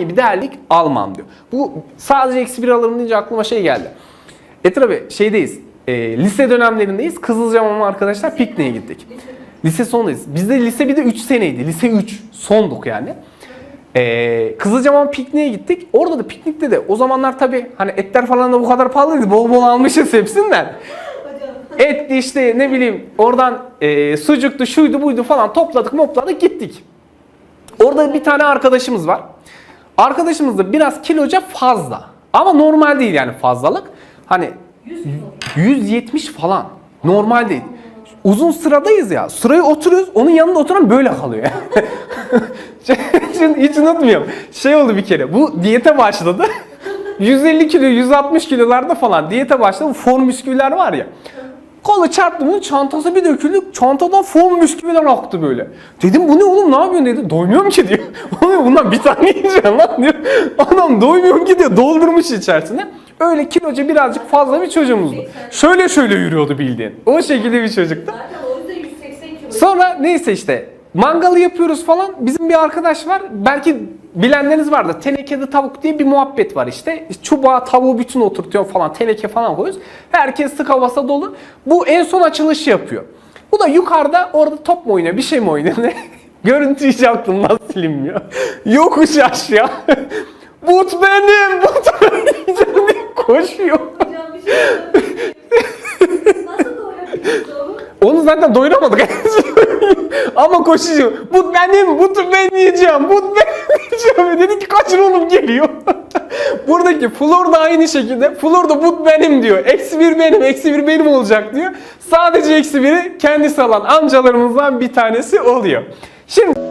bir değerlik almam diyor. Bu sadece eksi bir alırım deyince aklıma şey geldi. E tabi şeydeyiz. e, lise dönemlerindeyiz. Kızılcamam'a arkadaşlar pikniğe gittik. Lise sondayız. Bizde lise bir de 3 seneydi. Lise 3. Sonduk yani. Ee, Kızılcamam pikniğe gittik. Orada da piknikte de o zamanlar tabi hani etler falan da bu kadar pahalıydı. Bol bol almışız hepsinden. Etti işte ne bileyim oradan e, sucuktu şuydu buydu falan topladık mopladık gittik. Orada bir tane arkadaşımız var. Arkadaşımız da biraz kiloca fazla. Ama normal değil yani fazlalık. Hani 170 falan. Normal değil. Uzun sıradayız ya. Sıraya oturuyoruz. Onun yanında oturan böyle kalıyor. Şimdi hiç unutmuyorum. Şey oldu bir kere. Bu diyete başladı. 150 kilo, 160 kilolarda falan diyete başladı. Bu form bisküviler var ya. Kolu çarptı bunun çantası bir döküldü. Çantadan form bisküviler aktı böyle. Dedim bu ne oğlum ne yapıyorsun dedi. Doymuyorum ki diyor. Oğlum bundan bir tane yiyeceğim lan diyor. Adam doymuyorum ki diyor. Doldurmuş içerisine. Öyle kiloca birazcık fazla bir çocuğumuzdu. Şöyle şöyle yürüyordu bildiğin. O şekilde bir çocuktu. Zaten o yüzden 180 kilo. Sonra neyse işte mangalı yapıyoruz falan. Bizim bir arkadaş var. Belki bilenleriniz vardır. Tenekede tavuk diye bir muhabbet var işte. Çubuğa tavuğu bütün oturtuyor falan. Teneke falan koyuyoruz. Herkes sık havası dolu. Bu en son açılışı yapıyor. Bu da yukarıda orada top mu oynuyor bir şey mi oynuyor ne? Görüntü hiç aklımdan silinmiyor. Yokuş aşağı. But benim, but benim diye koşuyor. Hocam bir şey? Nasıl doyurabiliriz onu? Onu zaten doyuramadık. Ama koşuyor. Bu benim, bu ben yiyeceğim, bu ben yiyeceğim. Dedi ki kaçın oğlum geliyor. Buradaki Flor da aynı şekilde. Flor da bu benim diyor. Eksi bir benim, eksi bir benim olacak diyor. Sadece eksi biri kendisi alan amcalarımızdan bir tanesi oluyor. Şimdi